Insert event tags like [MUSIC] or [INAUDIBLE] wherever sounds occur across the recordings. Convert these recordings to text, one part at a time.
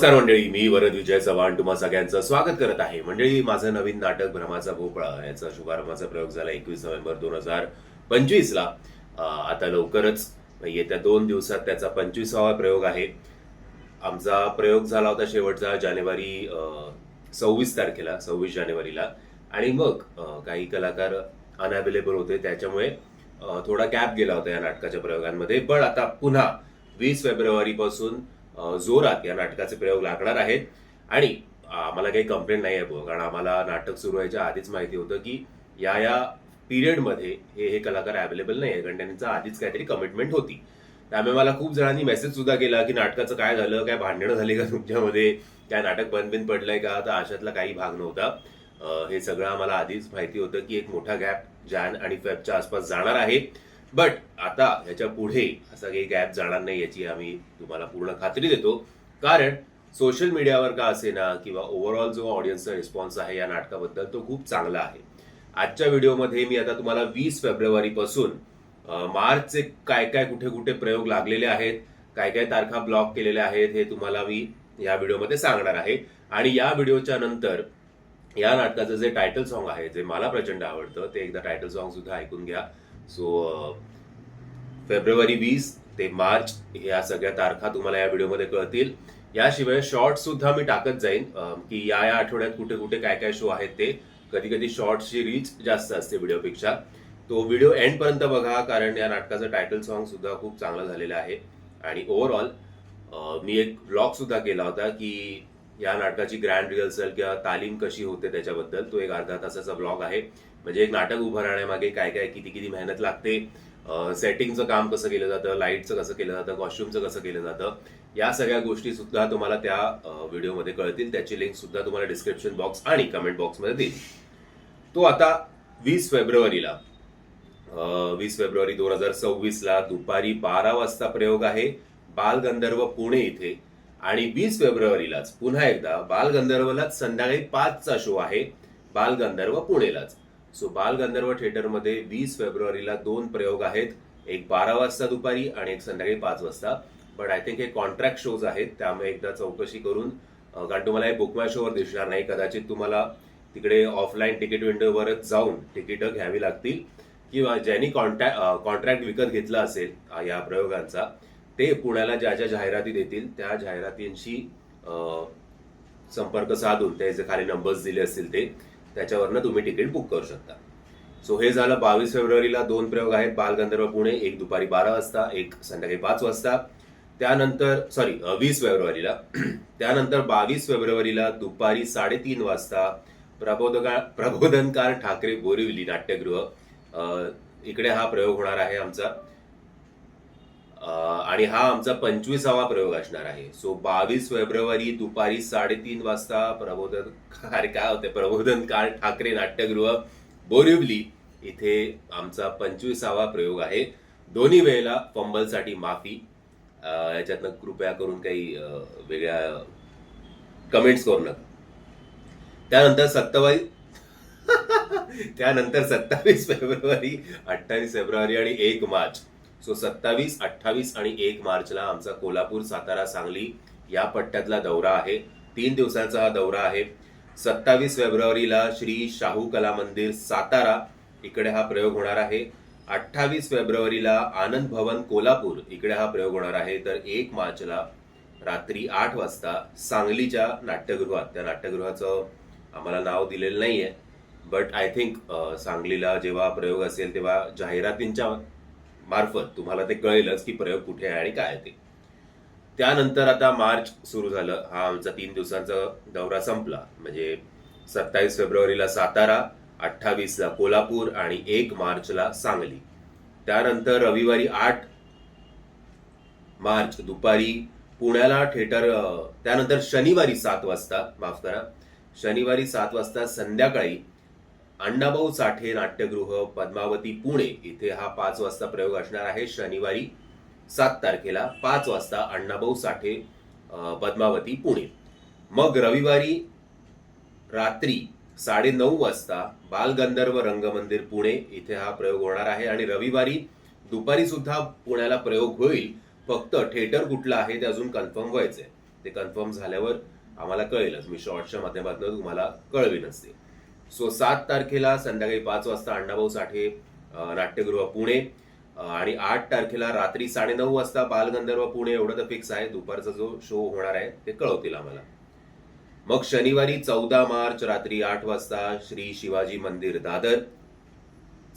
नमस्कार मंडळी मी वरद विजय चव्हाण तुम्हा सगळ्यांचं स्वागत करत आहे. मंडळी माझं नवीन नाटक भ्रमाचा भोपळा याचा शुभारंभाचा प्रयोग झाला एकवीस नोव्हेंबर दोन हजार पंचवीस ला आता लवकरच येत्या दोन दिवसात त्याचा पंचवीसावा प्रयोग आहे. आमचा प्रयोग झाला होता शेवटचा जानेवारी सव्वीस तारखेला सव्वीस जानेवारीला. आणि मग काही कलाकार अनअवेलेबल होते त्याच्यामुळे थोडा गॅप गेला होता या नाटकाच्या प्रयोगांमध्ये. पण आता पुन्हा वीस फेब्रुवारी पासून जोरात या नाटकाचे प्रयोग लागणार आहेत. आणि आम्हाला काही कंप्लेंट नाही आहे कारण आम्हाला नाटक सुरू व्हायच्या आधीच माहिती होतं की या या पिरियडमध्ये हे हे कलाकार अवेलेबल नाही आहे कारण त्यांचा आधीच काहीतरी कमिटमेंट होती. त्यामुळे मला खूप जणांनी मेसेज सुद्धा केला की नाटकाचं काय झालं काय भांडणं झाली का तुमच्यामध्ये काय नाटक बंद बिन पडलंय का? तर अशातला काही भाग नव्हता. हे सगळं आम्हाला आधीच माहिती होतं की एक मोठा गॅप जॅन आणि फेबच्या आसपास जाणार आहे. बट आता ह्याच्या पुढे असा काही गॅप जाणार नाही याची आम्ही तुम्हाला पूर्ण खात्री देतो. कारण सोशल मीडियावर का असेना किंवा ओव्हरऑल जो ऑडियन्सचा रिस्पॉन्स आहे या नाटकाबद्दल तो खूप चांगला आहे. आजच्या व्हिडिओमध्ये मी आता तुम्हाला वीस फेब्रुवारी पासून मार्चचे काय काय कुठे कुठे प्रयोग लागलेले आहेत काय काय तारखा ब्लॉक केलेल्या आहेत हे तुम्हाला मी या व्हिडिओमध्ये सांगणार आहे. आणि या व्हिडिओच्या नंतर या नाटकाचं जे टायटल सॉन्ग आहे जे मला प्रचंड आवडतं ते एकदा टायटल सॉन्ग सुद्धा ऐकून घ्या. सो फेब्रुवारी uh, वीस ते मार्च या सगळ्या तारखा तुम्हाला या व्हिडिओमध्ये कळतील. याशिवाय शॉर्ट सुद्धा मी टाकत जाईन की या या आठवड्यात कुठे कुठे काय काय शो आहेत ते. कधी कधी शॉर्ट्सची रीच जास्त असते व्हिडिओपेक्षा. तो व्हिडिओ एंडपर्यंत बघा कारण या नाटकाचं टायटल सॉन्ग सुद्धा खूप चांगलं झालेलं आहे. आणि ओव्हरऑल मी एक ब्लॉग सुद्धा केला होता की या नाटकाची ग्रँड रिहर्सल किंवा तालीम कशी होते त्याच्याबद्दल. तो एक अर्धा तासाचा ब्लॉग आहे. म्हणजे एक नाटक उभं राहण्यामागे काय काय किती किती मेहनत लागते सेटिंगचं काम कसं केलं जातं लाईटचं कसं केलं जातं कॉस्ट्युमचं कसं केलं जातं या सगळ्या गोष्टी सुद्धा तुम्हाला त्या व्हिडिओमध्ये कळतील. त्याची लिंक सुद्धा तुम्हाला डिस्क्रिप्शन बॉक्स आणि कमेंट बॉक्समध्ये देईल. तो आता वीस फेब्रुवारीला वीस फेब्रुवारी दोन हजार सव्वीसला दुपारी बारा वाजता प्रयोग आहे बालगंधर्व पुणे इथे. आणि वीस फेब्रुवारीलाच पुन्हा एकदा बालगंधर्वलाच संध्याकाळी पाचचा शो आहे बालगंधर्व पुणेलाच. सो बालगंधर्व थिएटरमध्ये वीस फेब्रुवारीला दोन प्रयोग आहेत. एक बारा वाजता दुपारी आणि एक संध्याकाळी पाच वाजता. पण आय थिंक हे कॉन्ट्रॅक्ट शोज आहेत त्यामुळे एकदा चौकशी करून कारण तुम्हाला हे बुकमाय शोवर दिसणार नाही. कदाचित तुम्हाला तिकडे ऑफलाईन तिकीट विंडोवरच जाऊन तिकीटं घ्यावी लागतील. किंवा ज्यांनी कॉन्टॅक्ट कॉन्ट्रॅक्ट विकत घेतला असेल या प्रयोगांचा ते पुण्याला ज्या ज्या जाहिराती देतील त्या जाहिरातींशी संपर्क साधून ते जे खाली नंबर्स दिले असतील ते त्याच्यावरनं तुम्ही तिकीट बुक करू शकता. सो हे झालं बावीस फेब्रुवारीला दोन प्रयोग आहेत बालगंधर्व पुणे एक दुपारी बारा वाजता एक संध्याकाळी पाच वाजता. त्यानंतर सॉरी वीस फेब्रुवारीला. [CLEARS THROAT] त्यानंतर बावीस फेब्रुवारीला दुपारी साडेतीन वाजता प्रबोधका प्रबोधनकार ठाकरे बोरिवली नाट्यगृह इकडे हा प्रयोग होणार आहे आमचा. आणि हा आमचा पंचवीसावा प्रयोग असणार आहे. सो बावीस फेब्रुवारी दुपारी साडेतीन वाजता प्रबोधन अरे काय होते? प्रबोधनकार ठाकरे नाट्यगृह बोरिवली इथे आमचा पंचवीसावा प्रयोग आहे. दोन्ही वेळेला फंबलसाठी माफी. याच्यातनं कृपया करून काही वेगळ्या कमेंट्स करू नका. त्यानंतर सत्तावीस [LAUGHS] त्यानंतर सत्तावीस फेब्रुवारी अठ्ठावीस फेब्रुवारी आणि एक मार्च. सो सत्तावीस अठ्ठावीस आणि एक मार्चला आमचा कोल्हापूर सातारा सांगली या पट्ट्यातला दौरा आहे. तीन दिवसांचा हा दौरा आहे. सत्तावीस फेब्रुवारीला श्री शाहू कला मंदिर सातारा इकडे हा प्रयोग होणार आहे. अठ्ठावीस फेब्रुवारीला आनंद भवन कोल्हापूर इकडे हा प्रयोग होणार आहे. तर एक मार्चला रात्री आठ वाजता सांगलीच्या नाट्यगृहात त्या नाट्यगृहाचं आम्हाला नाव दिलेलं नाही आहे बट आय थिंक सांगलीला जेव्हा प्रयोग असेल तेव्हा जाहिरातींच्या मार्फत तुम्हाला ते कळेलच की प्रयोग कुठे आहे आणि काय आहे ते. त्यानंतर आता मार्च सुरू झालं. हा आमचा तीन दिवसांचा दौरा संपला. म्हणजे सत्तावीस फेब्रुवारीला सातारा अठ्ठावीसला कोल्हापूर आणि एक मार्चला सांगली. त्यानंतर रविवारी आठ मार्च दुपारी पुण्याला थिएटर त्यानंतर शनिवारी सात वाजता माफ करा शनिवारी सात वाजता संध्याकाळी अण्णाभाऊ साठे नाट्यगृह पद्मावती पुणे इथे हा पाच वाजता प्रयोग असणार आहे. शनिवारी सात तारखेला पाच वाजता अण्णाभाऊ साठे पद्मावती पुणे. मग रविवारी रात्री साडे नऊ वाजता बालगंधर्व रंगमंदिर पुणे इथे हा प्रयोग होणार आहे. आणि रविवारी दुपारी सुद्धा पुण्याला प्रयोग होईल. फक्त थिएटर कुठलं आहे ते अजून कन्फर्म व्हायचंय. ते कन्फर्म झाल्यावर आम्हाला कळेलच. मी शॉर्टच्या माध्यमातून तुम्हाला कळवीन असते सो सात तारखेला संध्याकाळी पाच वाजता अण्णाभाऊ साठे नाट्यगृह पुणे आणि आठ तारखेला रात्री साडेनऊ वाजता बालगंधर्व पुणे एवढं तर फिक्स आहे. दुपारचा जो शो होणार आहे ते कळवतील आम्हाला. मग शनिवारी चौदा मार्च रात्री आठ वाजता श्री शिवाजी मंदिर दादर.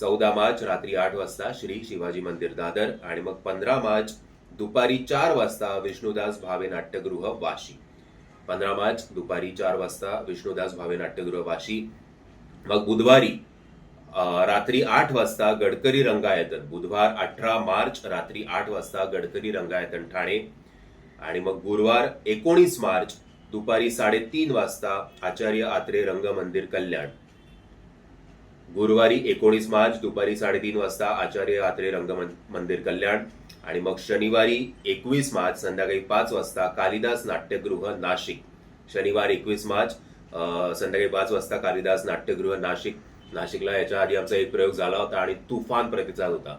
चौदा मार्च रात्री आठ वाजता श्री शिवाजी मंदिर दादर. आणि मग पंधरा मार्च दुपारी चार वाजता विष्णुदास भावे नाट्यगृह वाशी. पंधरा मार्च दुपारी चार वाजता विष्णुदास भावे नाट्यगृह वाशी. मग बुधवारी रात्री आठ वाजता गडकरी रंगायतन बुधवार अठरा मार्च रात्री आठ वाजता गडकरी रंगायतन ठाणे आणि मग गुरुवार एकोणीस मार्च दुपारी साडेतीन वाजता आचार्य आत्रे रंगमंदिर कल्याण. गुरुवारी एकोणीस मार्च दुपारी साडेतीन वाजता आचार्य आत्रे रंगमंदिर कल्याण आणि मग शनिवारी एकवीस मार्च संध्याकाळी पाच वाजता कालिदास नाट्यगृह नाशिक. शनिवार एकवीस मार्च संध्याकाळी पाच वाजता कालिदास नाट्यगृह नाशिक. नाशिकला याच्या आधी आमचा एक प्रयोग झाला होता आणि तुफान प्रतिसाद होता.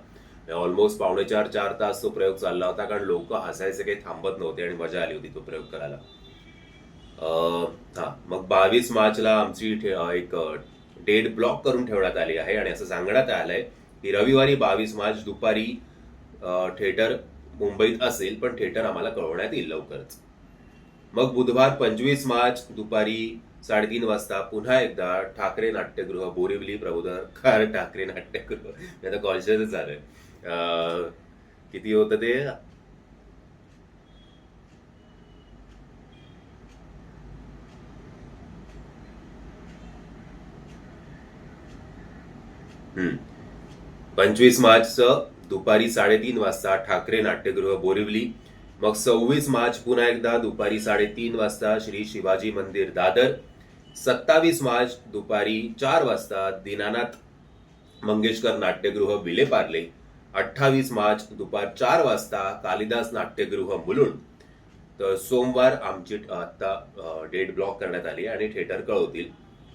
ऑलमोस्ट पावणे चार चार तास तो प्रयोग चालला होता कारण लोक हसायचे काही थांबत नव्हते आणि मजा आली होती तो प्रयोग करायला. हां हा मग बावीस मार्चला आमची ठे- एक डेट ब्लॉक करून ठेवण्यात आली आहे आणि असं सांगण्यात आलंय की रविवारी बावीस मार्च दुपारी थिएटर मुंबईत असेल पण थिएटर आम्हाला कळवण्यात येईल लवकरच. मग बुधवार पंचवीस मार्च दुपारी साडेतीन वाजता पुन्हा एकदा ठाकरे नाट्यगृह बोरिवली प्रबोधनकार ठाकरे नाट्यगृह. मी आता कॉन्शियसच झालोय. अं, किती होतं ते? हम्म. पंचवीस मार्च दुपारी साडेतीन वाजता ठाकरे नाट्यगृह बोरिवली. मग सव्वीस मार्च पुन्हा एकदा दुपारी साडेतीन वाजता श्री शिवाजी मंदिर दादर. सत्तावीस मार्च दुपारी चार वाजता दीनानाथ मंगेशकर नाट्यगृह विलेपार्ले अठ्ठावीस मार्च दुपार चार वाजता कालिदास नाट्यगृह मुलुंड. तर सोमवार आमची आता डेट ब्लॉक करण्यात आली आणि थिएटर कळवतील.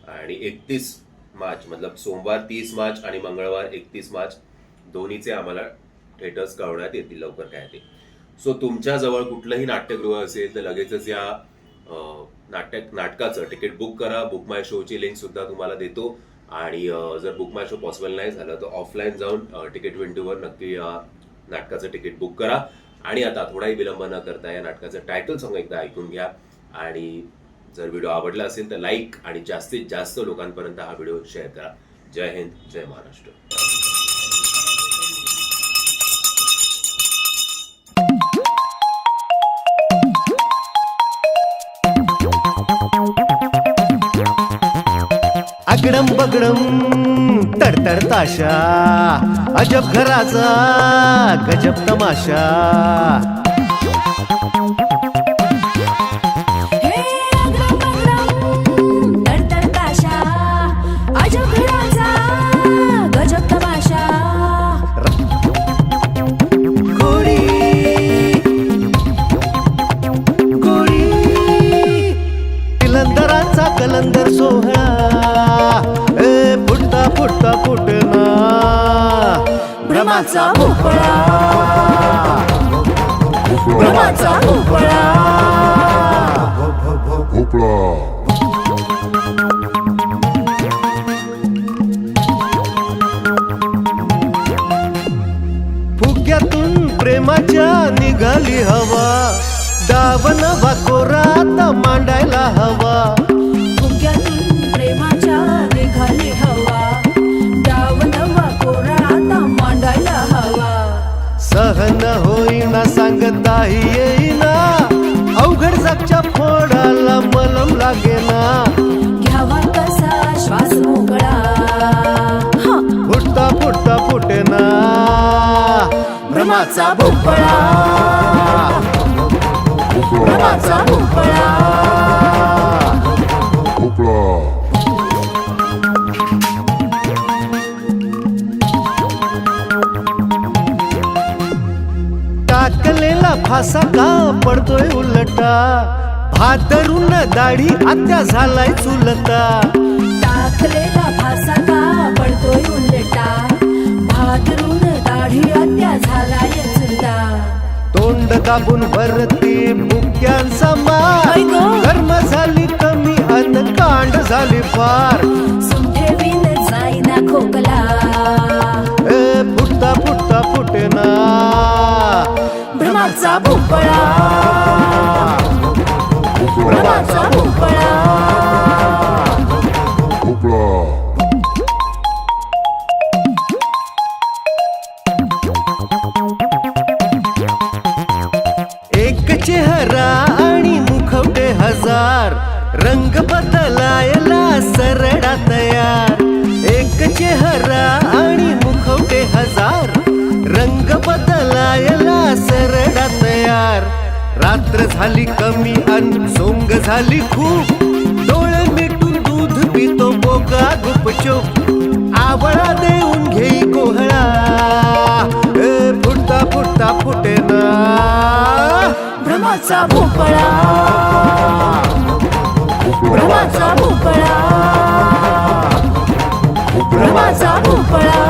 आणि एकतीस मार्च मतलब सोमवार तीस मार्च आणि मंगळवार एकतीस मार्च दोन्हीचे आम्हाला थिएटर्स कळवण्यात येतील लवकर काय ते. सो तुमच्या जवळ कुठलंही नाट्यगृह असेल तर लगेचच या नाटक नाटकाचं. तिकीट बुक करा बुक माय शोची लिंक सुद्धा तुम्हाला देतो. आणि जर बुक माय शो पॉसिबल नाही झालं तर ऑफलाईन जाऊन तिकीट विंडोवर नक्की या नाटकाचं तिकीट बुक करा. आणि आता थोडाही विलंब न करता या नाटकाचं टायटल सॉंग एकदा ऐकून घ्या. आणि जर व्हिडिओ आवडला असेल तर लाईक आणि जास्तीत जास्त लोकांपर्यंत हा व्हिडिओ शेअर करा. जय हिंद जय महाराष्ट्र. आगडम बगडम तडतड ताशा. अजब घराचा गजब तमाशा. भोपळा फुग्यातून प्रेमाच्या निघाली हवा. वाकोरात मांडायला हवा. फुग्यातून प्रेमाच्या निघाली हवा. कोरा आता मांडायला हवा. सहन होईना सांगताही भ्रमाचा भोपळा. भ्रमाचा भोपळा. भोपळा. टाकलेला फासा का पडतोय उलटा? भादरून दाढी आत्या झालाय चुलता. दाबून वरती बुक मुक्यांचा मार. आई गं. कर्म झाली कमी अन कांड झाली फार खोकला. ए फुटता फुटता फुटेना. भ्रमाचा भोपळा. भ्रमाचा भोपळा. रंग बदलायला सरडा तयार एक चेहरा आणि मुखवटे हजार. रंग बदलायला सरडा तयार रात्र झाली कमी अन सोंग झाली खूप. डोळे मिटून दूध पितो बोगा गुपचूप. आवळा देऊन घेई कोहळा. फुटता फुटता फुटेना. भ्रमाचा माझा भोपळा. माझा भोपळा.